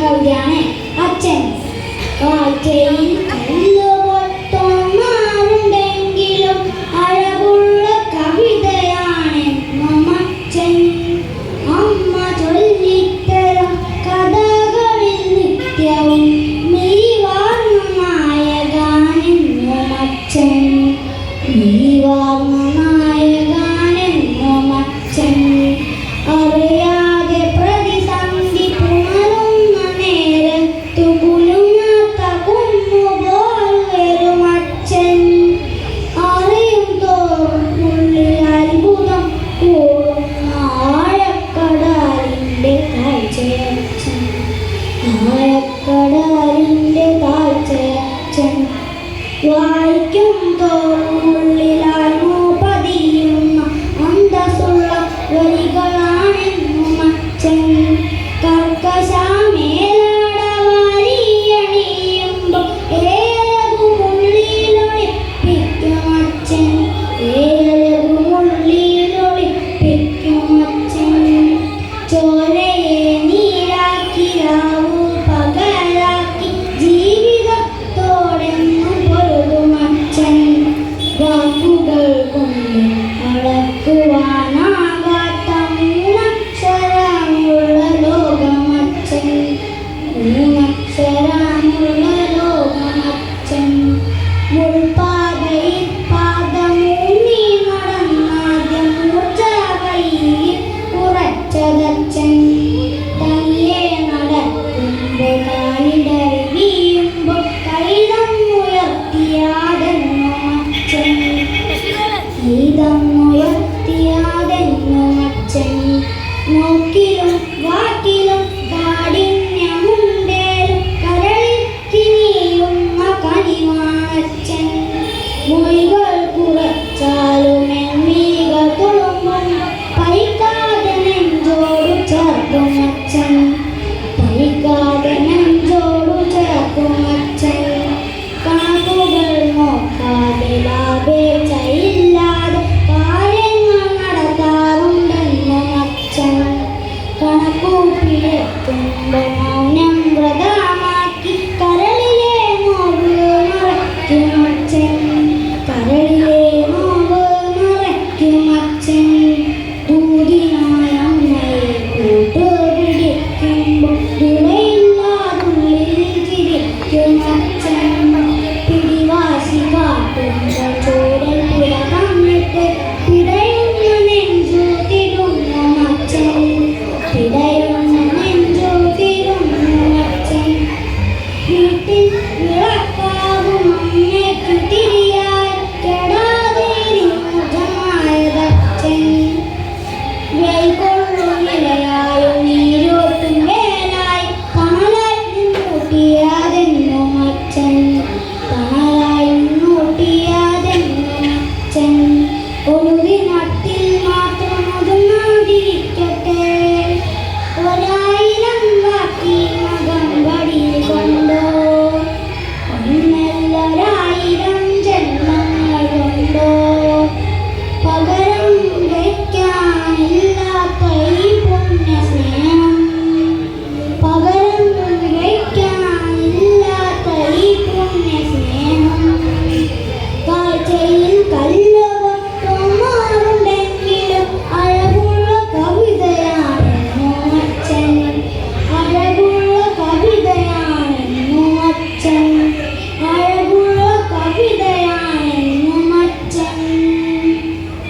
कल्याण अच्छे अच्छे വായിക്കും തോറും ഉള്ളിലായി മൂപ്പതിയുന്ന അന്തസ്സുള്ള വരികളാണെന്നു മച്ചൻ കൊണ്ട് അളക്കുവാനാകാത്ത അക്ഷരമുള്ള ലോകമച്ചൻ അക്ഷരമുള്ള ലോകമച്ചൻ മുൾപാതയിൽ പാദമൂന്നി നടന്നാദ്യം മുച്ച കയ്യിൽ ഉറച്ചതച്ചൻ തന്നെ നടക്കുമ്പോൾ കാലിടറിയുമ്പോൾ കൈതം ഉയർത്തിയ